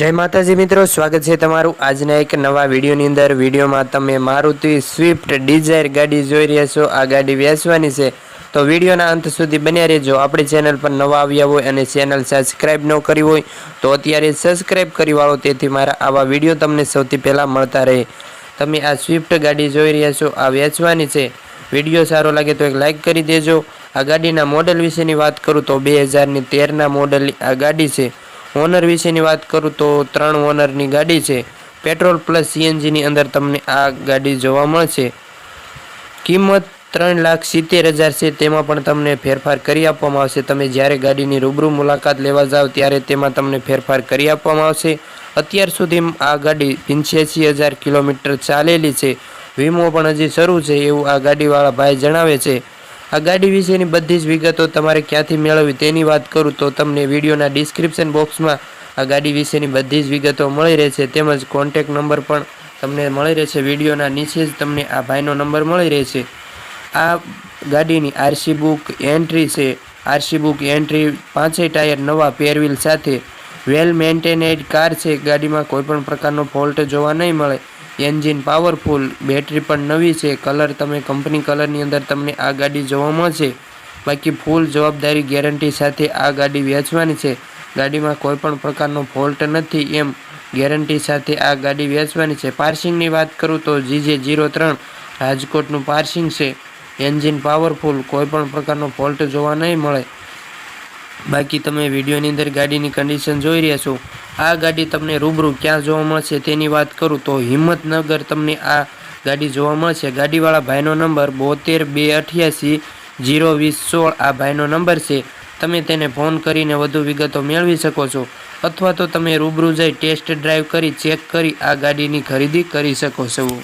જય માતાજી મિત્રો, સ્વાગત છે તમારું આજના એક નવા વિડીયોની અંદર. વિડીયોમાં તમે મારુતિ સ્વિફ્ટ ડિઝાયર ગાડી જોઈ રહ્યા છો. આ ગાડી વેચવાની છે. તો વિડીયોના અંત સુધી બન્યા રહેજો. આપણી ચેનલ પર નવા આવ્યા હોય અને ચેનલ સબસ્ક્રાઈબ ન કરી હોય, તો અત્યારે સબસ્ક્રાઈબ કરી વાળો. તેથી મારા આવા વીડિયો તમને સૌથી પહેલાં મળતા રહે. તમે આ સ્વિફ્ટ ગાડી જોઈ રહ્યા છો. આ વેચવાની છે. વીડિયો સારો લાગે તો એક લાઇક કરી દેજો. આ ગાડીના મોડલ વિશેની વાત કરું તો બે હજારની તેરના મોડલની આ ગાડી છે. ઓનર વિશેની વાત કરું તો ત્રણ ઓનરની ગાડી છે. પેટ્રોલ પ્લસ સીએનજીની અંદર તમને આ ગાડી જોવા મળશે. કિંમત ત્રણ લાખ સિત્તેર હજાર છે, તેમાં પણ તમને ફેરફાર કરી આપવામાં આવશે. તમે જ્યારે ગાડીની રૂબરૂ મુલાકાત લેવા જાઓ ત્યારે તેમાં તમને ફેરફાર કરી આપવામાં આવશે. અત્યાર સુધી આ ગાડી પંચ્યાસી હજાર કિલોમીટર ચાલેલી છે. વીમો પણ હજી શરૂ છે, એવું આ ગાડીવાળા ભાઈ જણાવે છે. આ ગાડી વિશેની બધી જ વિગતો તમારે ક્યાંથી મેળવવી તેની વાત કરું તો તમને વિડીયોના ડિસ્ક્રિપ્શન બોક્સમાં આ ગાડી વિશેની બધી જ વિગતો મળી રહેશે. તેમજ કોન્ટેક નંબર પણ તમને મળી રહેશે. વિડીયોના નીચે જ તમને આ ભાઈનો નંબર મળી રહેશે. આ ગાડીની આરસી બુક એન્ટ્રી છે. આરસી બુક એન્ટ્રી પાંચેય ટાયર નવા પેરવીલ સાથે વેલ મેન્ટેનેડ કાર છે. ગાડીમાં કોઈપણ પ્રકારનો ફોલ્ટ જોવા નહીં મળે. એન્જિન પાવરફુલ, બેટરી પણ નવી છે, કલર તમે કંપની કલરની અંદર તમને આ ગાડી જોવા મળશે. બાકી ફૂલ જવાબદારી ગેરંટી સાથે આ ગાડી વેચવાની છે. ગાડીમાં કોઈ પણ પ્રકારનો ફોલ્ટ નથી એમ ગેરંટી સાથે આ ગાડી વેચવાની છે. પાર્સિંગની વાત કરું તો જીજે જીરો ત્રણ રાજકોટનું પાર્સિંગ છે. એન્જિન પાવરફુલ, કોઈ પણ પ્રકારનો ફોલ્ટ જોવા નહીં મળે. બાકી તમે વિડીયોની અંદર ગાડીની કન્ડિશન જોઈ રહ્યા છો. આ ગાડી તમને રૂબરૂ ક્યાં જોવા મળશે તેની વાત કરું તો હિંમતનગર તમને આ ગાડી જોવા મળશે. ગાડીવાળા ભાઈનો નંબર બોતેર બે અઠ્યાસી જીરો વીસ સોળ આ ભાઈનો નંબર છે. તમે તેને ફોન કરીને વધુ વિગતો મેળવી શકો છો અથવા તો તમે રૂબરૂ જઈ ટેસ્ટ ડ્રાઈવ કરી ચેક કરી આ ગાડીની ખરીદી કરી શકો છો.